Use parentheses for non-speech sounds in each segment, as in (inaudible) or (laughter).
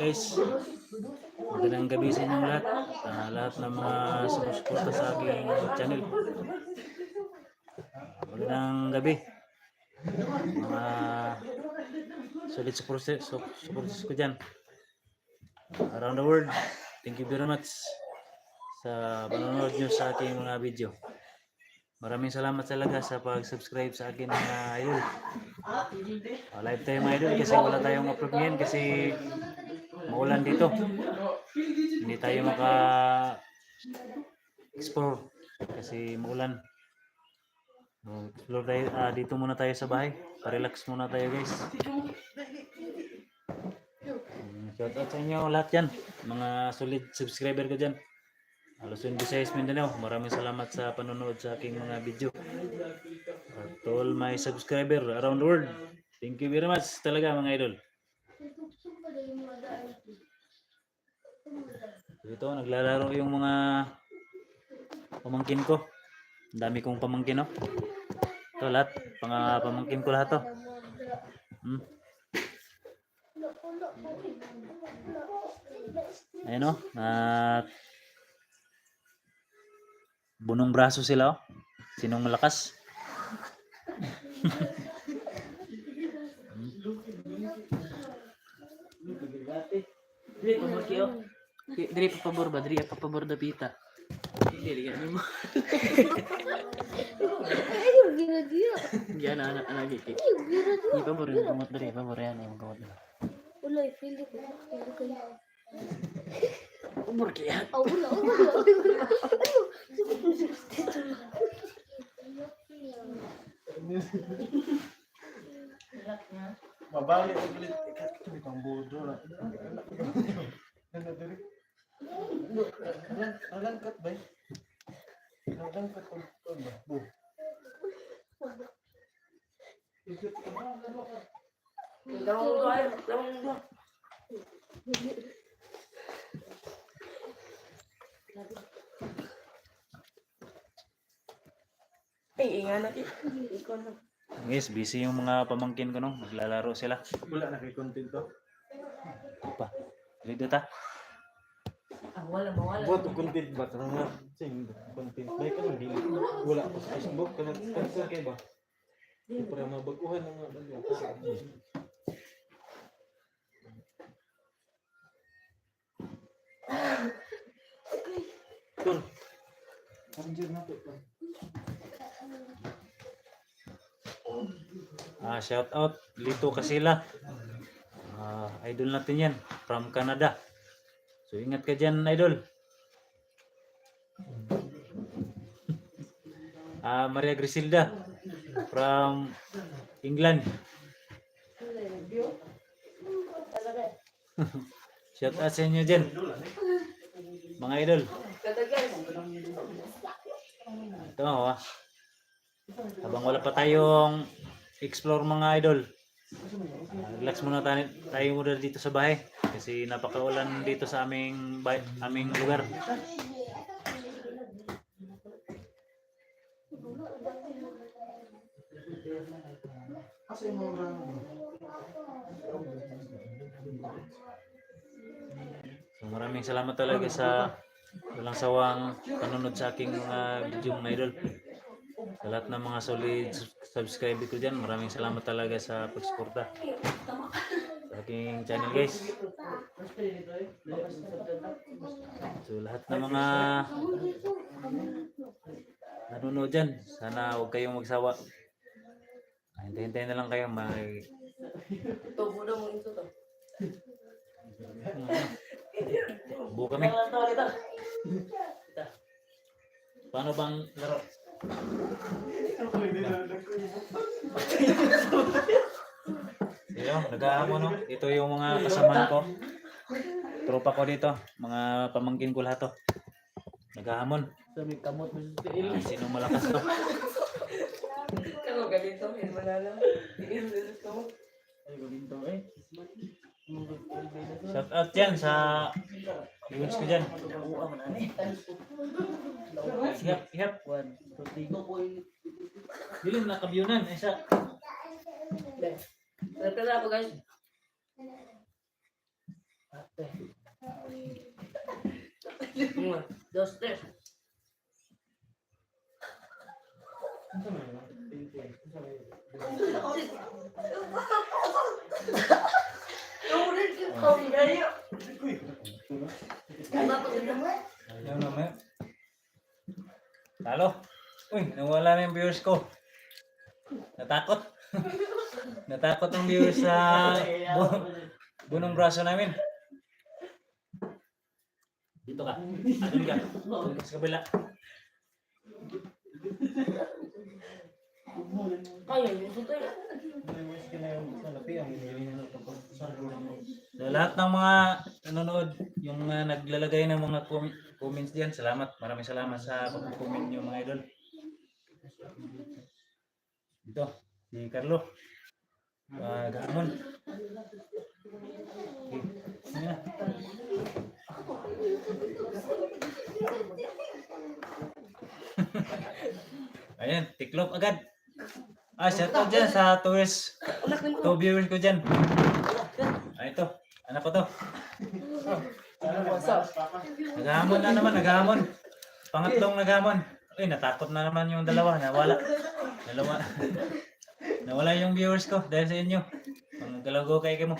guys, magandang gabi sa inyong lahat. Ah, lahat ng mga sumusuporta sa aking channel. Magandang gabi. Mga solid supporters, su- supporters ko dyan. Around the world. Thank you very much sa panonood nyo sa aking mga video. Maraming salamat talaga sa pag-subscribe sa akin mga idol. Uh, live tayo mga idol kasi wala tayong upload ngayon kasi maulan dito. Hindi tayo maka explore kasi maulan. Uh, explore tayo, ah, dito muna tayo sa bahay. Pa-relax muna tayo guys. Mm, Shout out sa inyo lahat dyan. Mga solid subscriber ko dyan. Luzon, Visayas, Mindanao. Maraming salamat sa panonood sa aking mga video. At to all my subscriber around the world. Thank you very much talaga mga idol. Dito, naglalaro yung mga pamangkin ko. Ang dami kong pamangkin, no? Ito lahat, mga pamangkin ko lahat to. Hmm. Ayun, no? At bunong braso sila, oh. Sinong malakas? Dili pa mo kiyo. Dili pa pabor ba? Dili pa pabor da pita. Dili yan mo. Ayaw, gira-gira. Yan ana ana giki. Ayaw, gira-gira. Di pabor yung gamot dali, pabor yan gamot dali. Wala, feel ko. Feel ko yan. Pabor kaya. Ah, wala, wala, wala. Ayaw. Mabalik ang ulit. Ikat ko may pang bodo na. Ano diri? Alang alangkat ba? Alangkat ang ton ba? Bu. Ikot ka ba? Ano ka? Ay, inga na Ikaw na. Guys, busy yung mga pamangkin ko, no? Naglalaro sila. Wala na kay content to. Pa. Dito ta. Ah, wala mawala. Buat og content ba tanang nga sing content may ka nang dili. Wala ko sa Facebook kana kansa kay ba. Para mabaguhan ng mga bagyo. Andiyan na to. Ah, shout out Lito Kasila. Ah, idol natin 'yan from Canada. So ingat ka diyan, idol. (laughs) Ah, Maria Griselda from England. (laughs) shout out sa inyo diyan. Mga idol. Ito, oh. Habang wala pa tayong explore mga idol. ah, relax muna tayo, tayo muna dito sa bahay kasi napakaulan dito sa aming bay, aming lugar. Kasi. So maraming salamat talaga sa walang sawang panunod sa aking mga video mga idol. Sa lahat ng mga solid subscriber ko dyan, maraming salamat talaga sa pagsuporta sa aking channel guys. So lahat ng mga nanonood dyan, sana huwag kayong magsawa. Ah, Hintay-hintay na lang kayo, may Ito, muna mo ito to. buo kami. Paano bang laro? Yo, nag-aamo no. Ito yung mga kasamahan ko. Tropa ko dito, mga pamangkin ko lahat to. Nag-ahamon. Sabi kamot mo sino malakas to? Kano ganito. Hindi mo sa kamot. Ay, ganito eh. Shout out yan sa viewers ko dyan. Man ani. Ihap, ihap. One, two, three. Dilim na kabyunan. Isa. Na ako guys. Dos, tres. Yan naman. Talo. Uy, nawala na yung viewers ko. Natakot. (laughs) Natakot ang viewers sa bu- bunong braso namin. Dito ka. Ano ka? Sa kabila. Kaya yun, ito tayo. Sa lahat ng mga nanonood, yung mga naglalagay ng mga com- comments diyan, salamat. Maraming salamat sa pag-comment niyo mga idol. Dito, si Carlo. Uh, Gamon. Okay. Na? (laughs) Ayan, tiklop agad. Ah, shout out dyan sa tourist. Two viewers ko dyan. Ah, ito. Anak ko to. Naghamon na naman, naghamon. Pangatlong naghamon. Uy, natakot na naman yung dalawa. Nawala. Dalawa. Nawala yung viewers ko dahil sa inyo. Ang galago kay mo.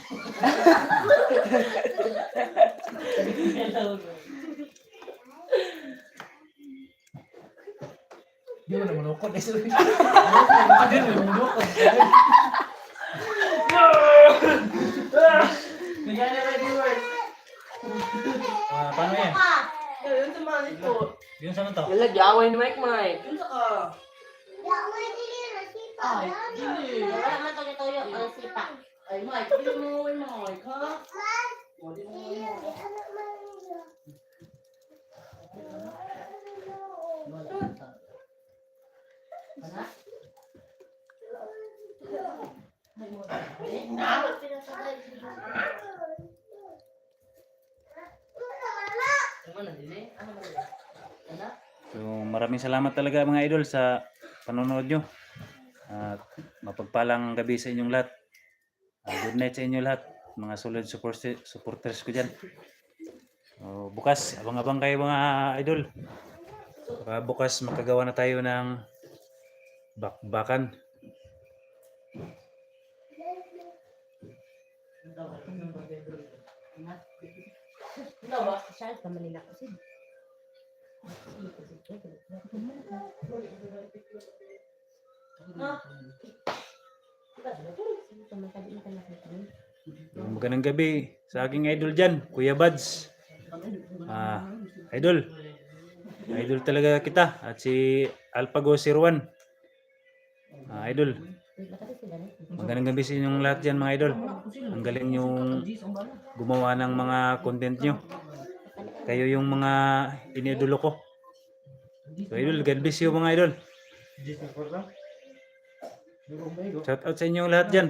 Di mo naman ako. Bigyan na may viewers. Ah, paano yan? Ayun sa mga ito. Yung sa to? Wala, gawin ni Mike Mike. Yun sa ka. Ay, Hindi. Wala naman toyo-toyo. Ang sipa. Ay, Mike, hindi mo yung Mike, ha? Hindi mo yung Mike. Ano na, dili? Ano na, dili? Ano? So, maraming salamat talaga mga idol sa panonood nyo. At mapagpalang gabi sa inyong lahat. Ah, good night sa inyo lahat. Mga solid support- supporters ko dyan. So, bukas, abang-abang kayo mga idol. Baka bukas makagawa na tayo ng bakbakan. Ano ba? Siya, ka Manila kasi. Magandang gabi sa aking idol dyan, Kuya Buds. Ah, idol. Idol talaga kita. At si Alpago Sirwan. Ah, idol. Magandang gabi sa inyong lahat dyan mga idol. Ang galing yung gumawa ng mga content nyo. Kayo yung mga inidolo ko. So idol, God bless you mga idol. Shout out sa inyo lahat dyan.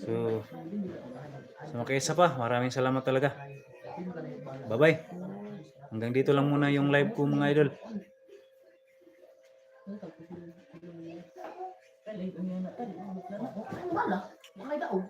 So, sa mga kaisa pa, maraming salamat talaga. Bye-bye. Hanggang dito lang muna yung live ko mga idol. Talagang niya na tayo. Wala. May daog.